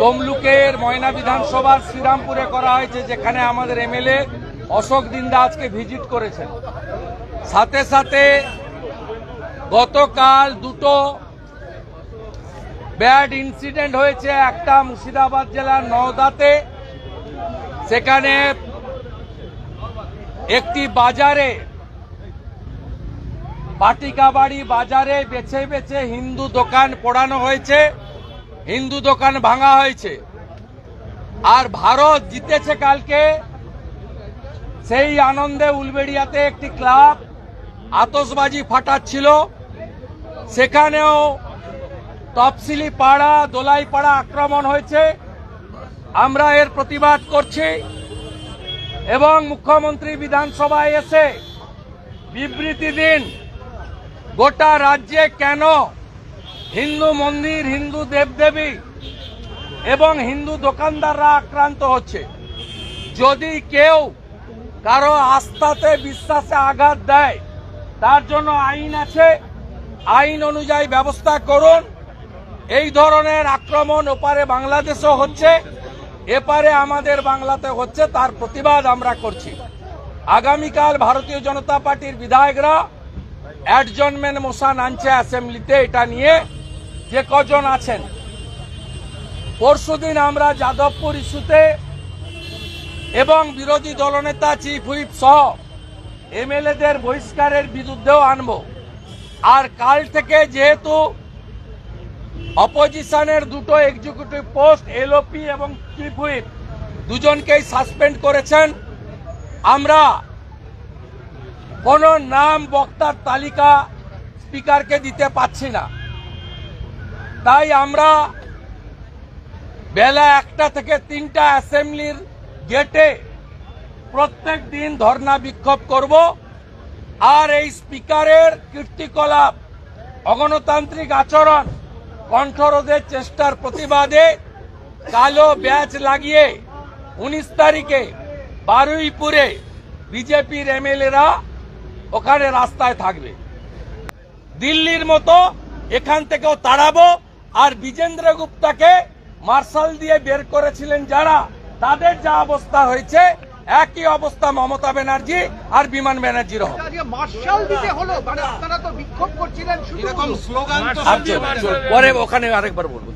তমলুকের ময়না বিধানসভার শ্রীরামপুরে করা হয়েছে, যেখানে আমাদের এমএলএ অশোক দিন্দা আজকে ভিজিট করেছেন। সাথে সাথে গতকাল দুটো ব্যাড ইনসিডেন্ট হয়েছে, একটা মুর্শিদাবাদ জেলার নওদাতে। সেখানে একটি বাজারে পাটিকাবাড়ি বাজারে বেছে বেছে হিন্দু দোকান পোড়ানো হয়েছে। হিন্দু দোকান ভাঙা হয়েছে। আর ভারত জিতেছে কালকে সেই আনন্দে উলবেড়িয়াতে একটি ক্লাব আতসবাজি ফাটাচ্ছিল। সেখানেও তফসিলি পাড়া, দোলাই পাড়া আক্রমণ হয়েছে। আমরা এর প্রতিবাদ করছি এবং মুখ্যমন্ত্রী বিধানসভায় এসে বিবৃতি দিন, গোটা রাজ্যে কেন হিন্দু মন্দির, হিন্দু দেবদেবী এবং হিন্দু দোকানদাররা আক্রান্ত হচ্ছে। যদি কেউ কারও আস্থাতে, বিশ্বাসে আঘাত দেয়, তার জন্য আইন আছে। আইন অনুযায়ী ব্যবস্থা করুন। এই ধরনের আক্রমণ ওপারে বাংলাদেশও হচ্ছে, এপারে আমাদের বাংলাতে হচ্ছে, তার প্রতিবাদ আমরা করছি। আগামীকাল ভারতীয় জনতা পার্টির বিধায়করা অ্যাডজনমেন্ট মোশন আনছে অ্যাসেম্বলিতে এটা নিয়ে। যে কজন আছেন? পরশুদিন আমরা যাদবপুর ইস্যুতে এবং বিরোধী দলনেতা চিফ হুইপ সহ এমএলএদের বহিষ্কারের বিরুদ্ধেও আনব। আর কাল থেকে যেহেতু অপোজিশনের দুটো এক্সিকিউটিভ পোস্ট এলওপি এবং চিফ হুইপ দুজনকেই সাসপেন্ড করেছেন, আমরা কোন নাম বক্তার তালিকা স্পিকারকে দিতে পাচ্ছি না। তাই আমরা বেলা একটা থেকে তিনটা অ্যাসেম্বলির গেটে প্রত্যেক দিন ধর্ণা বিক্ষোভ করব। আর এই স্পিকারের কীর্তিকলাপ, অগণতান্ত্রিক আচরণ কণ্ঠরোধের চেষ্টার প্রতিবাদে কালো ব্যাচ লাগিয়ে উনিশ তারিখে বারুইপুরে বিজেপির এমএলএরা ওখানে রাস্তায় থাকবে। দিল্লির মতো এখান থেকেও তাড়াবো। আর বিজেন্দ্র গুপ্তাকে মার্শাল দিয়ে বের করেছিলেন যারা তাদের যা অবস্থা হয়েছে একই অবস্থা মমতা ব্যানার্জি আর বিমান ব্যানার্জির মানে আপনারা তো বিক্ষোভ করছিলেন শুধু এরকম স্লোগান তো আচ্ছা, পরে ওখানে আরেকবার বলব।